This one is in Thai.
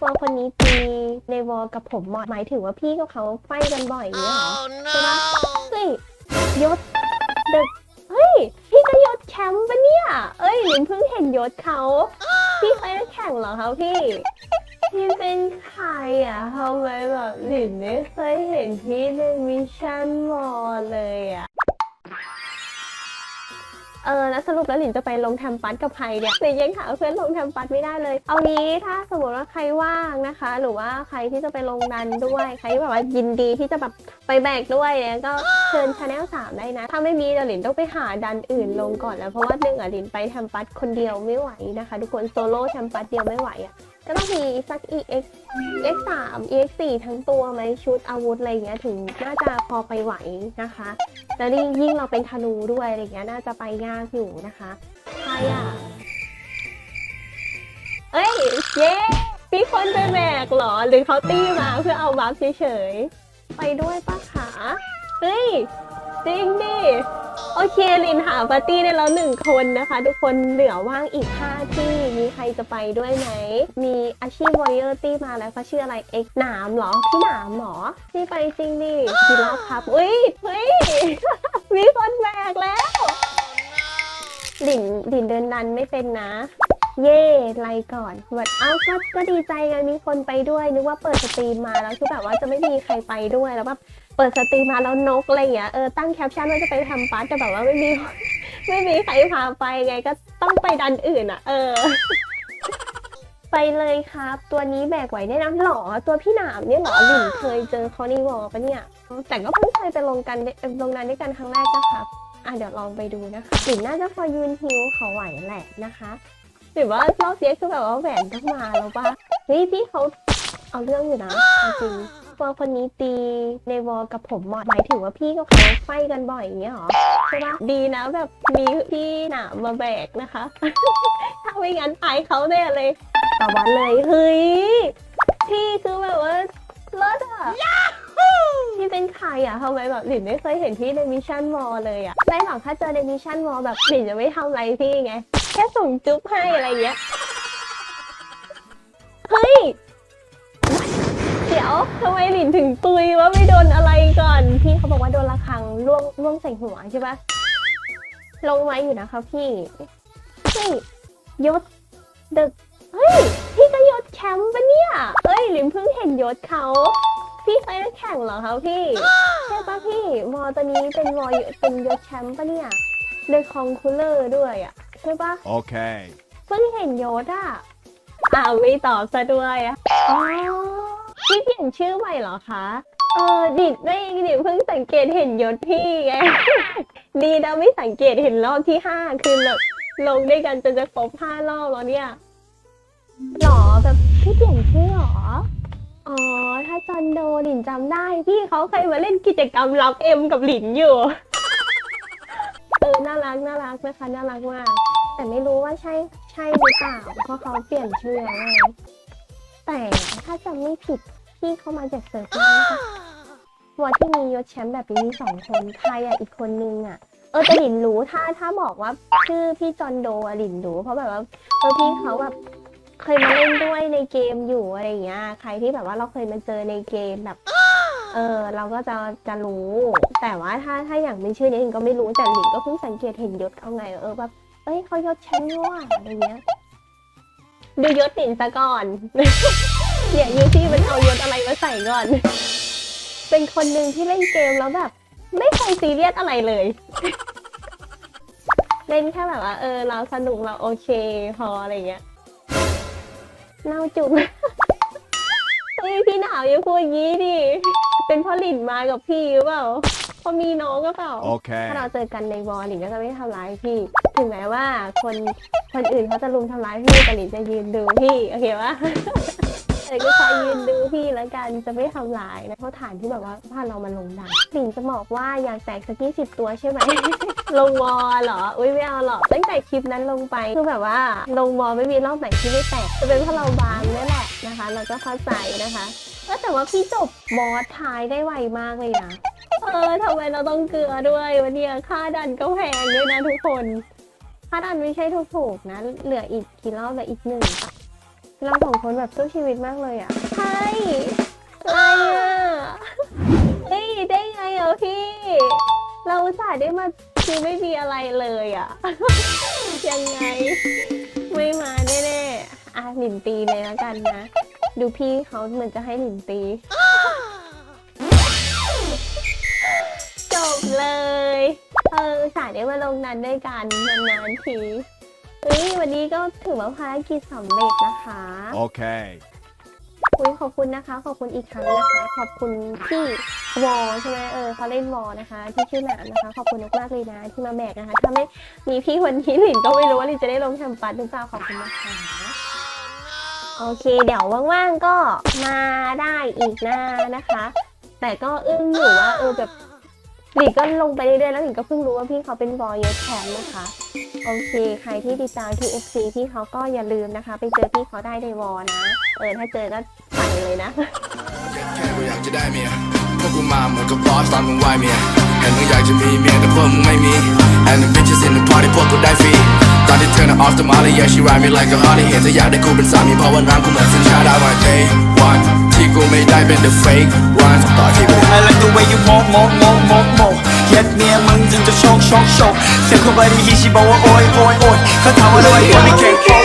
ตัวคนนี้ตีในวอลกับผมหมายถึงว่าพี่กับเขาไฟกันบ่อยอย่างเงี้ยเหรอใช่ปะเฮ้ยยศเด็กเฮ้ย พี่ก็ยศแชมป์ปะเนี่ย เอ้ยหลินเพิ่งเห็นยศเขา พี่เคยได้แข่งเหรอคะพี่ พี่เป็นใครอะทำไมแบบหลินไม่เคยเห็นพี่ในมิชชั่นวอลเลยอะเออแล้วสรุปแล้วหลินจะไปลงแทมปัสกับใครเนี่ยหลินยังหาเพื่อนลงแทมปัสไม่ได้เลย เอางี้ถ้าสมมติว่าใครว่างนะคะ หรือว่าใครที่จะไปลงดันด้วยใครที่แบบว่ายินดีที่จะแบบไปแบกด้วยเนี่ยก็เชิญชาแนลสามได้นะ ถ้าไม่มีเดี๋ยวหลินต้องไปหาดันอื่นลงก่อนแล้วเพราะว่าหนึ่งอะหลินไปแทมปัสคนเดียวไม่ไหวนะคะ ทุกคนโซโล่แทมปัสเดียวไม่ไหวอะก็ต้องมีสัก EX EX 3 EX 4 ทั้งตัวไหมชุดอาวุธอะไรเงี้ยถึงน่าจะพอไปไหวนะคะ แล้วนี่ยิ่งเราเป็นธนูด้วยอะไรเงี้ยน่าจะไปยากอยู่นะคะใครอะเอ้ยเย้มีคนไปแบกหรอ หรือเขาตี้มาเพื่อเอาบัฟเฉยๆ ไปด้วยปะขา เฮ้ย จริงดิ โอเคลินหาปาร์ตี้ได้แล้วหนึ่งคนนะคะ ทุกคนเหลือว่างอีก5ที่มีใครจะไปด้วยไหม มีอาชีพวอริเออร์ตี้มาแล้วเขาชื่ออะไรเอ็กหนามเหรอ พี่หนามเหรอพี่ไปจริงดิพี่รอบครับอุ้ยเฮ้ย มีคนแบกแล้วหลินหลินเดินดันไม่เป็นนะเย่ไลก่อนแบบเอ้าก็ก็ดีใจไงมีคนไปด้วย นึกว่าเปิดสตรีมมาแล้วคือแบบว่าจะไม่มีใครไปด้วยแล้วแบบ เปิดสตรีมมาแล้วนกอะไรอย่างเงี้ยเออตั้งแคปชั่นว่าจะไปทำปาร์ตแต่แบบว่าไม่มี ไม่มีใครพาไปไงก็ต้องไปดันอื่นอะ เออ ไปเลยครับ ตัวนี้แบกไหวได้นะหรอตัวพี่หนามเนี่ยหรอหลินเคยเจอเขาในวอลปะเนี่ย แต่ก็เพิ่งเคยไปลงกันลงนันด้วยกันครั้งแรกนะครับอะเดี๋ยวลองไปดูนะคะหลินน่าจะพอยืนฮิวเขาไหวแหละนะคะหรือว่ารอบเนี้ยคือแบบว่าแหวนต้องมาแล้วปะเฮ้ยพี่เขาเอาเรื่องอยู่นะจริง ๆตัวคนนี้ตีในวอลกับผมหมายถึงว่าพี่กับเขาไฟกันบ่อยอย่างเงี้ยเหรอใช่ปะดีนะแบบมีพี่หนามมาแบกนะคะ ถ้าไม่งั้นตายเขาแน่เลยตะวันเลยเฮ้ยพี่คือแบบว่าเลิศอะพี่เป็นใครอะทำไมแบบหลินไม่เคยเห็นพี่ในมิชชั่นวอลเลยอะได้หรอกถ้าเจอในมิชชั่นวอลแบบหลินจะไม่ทำอะไรพี่ไง แค่ส่งจุ๊บให้อะไรเงี้ย เฮ้ยเดี๋ ยวทำไมหลินถึงตุยว่าไม่โดนอะไรก่อน พี่เขาบอกว่าโดนระฆังล่วงล่วงใส่หัวใช่ปะลงไว้อยู่นะคะพี่เฮ้ยยศดึกเฮ้ยพี่ก็ยศแชมป์ปะเนี่ยเอ้ยหลินเพิ่งเห็นยศเขาพี่เคยได้แข่งเหรอคะพี่ใช่ปะพี่วอตัวนี้เป็นวอเป็นยศแชมป์ปะเนี่ยในคองคูลเลอร์ด้วยอะใช่ปะ Okay. เพิ่งเห็นยศอะอ้าวไม่ตอบซะด้วยอะอ๋อพี่เปลี่ยน ชื่อใหม่เหรอคะ เออดิดไม่ดิดเพิ่งสังเกตเห็นยศพี่ไง ดีนะไม่สังเกตเห็นรอบที่ห้าคือแบบลงด้วยกันจนจะครบห้ารอบแล้วเนี่ยหรอแบบพี่เปลี่ยนชื่อเหรอ อ๋อ ถ้าจอนโดหลินจำได้ พี่เขาเคยมาเล่นกิจกรรมรับเอ็มกับหลินอยู่ เออ น่ารักน่ารักนะคะ น่ารักมาก แต่ไม่รู้ว่าใช่ใช่หรือเปล่า เพราะเขาเปลี่ยนชื่อแล้วแต่ถ้าจำไม่ผิด พี่เขามาจากเซิร์ฟนั้นค่ะวัวที่มียศแชมป์แบบนี้มีสองคนใครอะอีกคนนึงอะเออแต่หลินรู้ถ้าถ้าบอกว่าชื่อพี่จอนโดอะหลินรู้เพราะแบบว่าเออพี่เขาแบบเคยมาเล่นด้วยในเกมอยู่อะไรอย่างเงี้ยใครที่แบบว่าเราเคยมาเจอในเกมแบบ เออเราก็จะจะรู้ แต่ว่าถ้าถ้าอย่างเป็นชื่อนี้หลินก็ไม่รู้แต่หลินก็เพิ่งสังเกตเห็นยศเขาไง เออแบบเอ้ยเขายศแชมป์นี่ว่ะอะไรเงี้ยดูยศหลินซะก่อน เนี่ยยูซี่มันเอายศอะไรมาใส่ก่อน เป็นคนหนึ่งที่เล่นเกมแล้วแบบ ไม่เคยซีเรียสอะไรเลย เล่นแค่แบบว่า เออ เราสนุกเราโอเค พออะไรเงี้ยเน่าจุกเฮ้ยพี่หนาวอย่าพูดอย่างนี้ดิ เป็นเพราะหลินมากับพี่หรือเปล่าเพราะมีน้องก็เปล่า Okay. ถ้าเราเจอกันในวอลหลินก็จะไม่ทำร้ายพี่ ถึงแม้ว่าคนคนอื่นเขาจะลุมทำร้ายพี่แต่หลินจะยืนดูพี่ โอเคปะ เออก็คอยยืนดูพี่แล้วกันจะไม่ทำร้ายนะเพราะฐานที่แบบว่าพาเรามาลงดันหลินจะบอกว่าอยากแตกสักยี่สิบตัวใช่ไหม ลงวอลเหรอ อุ้ยไม่เอาหรอกตั้งแต่คลิปนั้นลงไปคือแบบว่าลงวอลไม่มีรอบไหนที่ไม่แตกจะเป็นเพราะเราบางนี่แหละนะคะ เราก็เข้าใจนะคะก็แต่ว่าพี่จบบอสท้ายได้ไวมากเลยนะเออทำไมเราต้องเกลือด้วยวันนี้ค่าดันก็แพงด้วยนะทุกคน ค่าดันไม่ใช่ถูกๆนะ เหลืออีกกี่รอบเหลืออีกหนึ่งปะ เราสองคนแบบสู้ชีวิตมากเลยอะใช่อะไรอะเฮ้ยได้ไงอะพี่ เราอุตส่าห์ได้มาคือไม่มีอะไรเลยอะ ยังไง ไม่มาแน่ๆอะหลินตีเลยแล้วกันนะ ดูพี่เขาเหมือนจะให้หลินตี จบเลย เอออุตสายได้มาลงนั้นด้วยกันนานๆที เฮ้ยวันนี้ก็ถือว่าภารกิจสำเร็จนะคะ Okay. คุยขอบคุณนะคะ ขอบคุณอีกครั้งนะคะ ขอบคุณพี่วอใช่ไหมเออเขาเล่นวอนะคะ ที่ชื่อหนามนะคะ ขอบคุณมากๆเลยนะที่มาแบกนะคะ ถ้าไม่มีพี่วันนี้หลินก็ไม่รู้ว่าหลินจะได้ลงแชมปัสหรือเปล่าขอบคุณนะคะโอเค เดี๋ยวว่างๆก็มาได้อีกนะนะคะ แต่ก็อึ้งอยู่ว่าเออแบบ หลินก็ลงไปเรื่อยๆแล้วหลินก็เพิ่งรู้ว่าพี่เขาเป็นวอเยสแชมนะคะ โอเค ใครที่ติดตามที่ FC พี่เขาก็อย่าลืมนะคะ ไปเจอพี่เขาได้ในวอนะ เออถ้าเจอก็สั่งเลยนะ แค่กูอยากจะได้เมียพวกกูมาเหมือนกับบอสตอนมึงไหวเมียเห็นมึงอยากจะมีเมียแต่พวกมึงไม่มี And the bitches in the party พวกกูได้ฟรีตอนที่เธอน่ะ off the molly yeah she ride me like a honey เห็นเธอยากได้กูเป็นสามีเพราะว่าน้ำกูเหมือนสินค้าได้ one day one ที่กูไม่ได้เป็น the fake one ต่อที่กู I like the way you move move move move move เย็ดเมียมึงถึงจะโชคโชคโชคเสียงคนไปดีฮีชีบอกว่าโอยโอยโอยเขาถามว่าทำไมคนไม่เก่งโอ้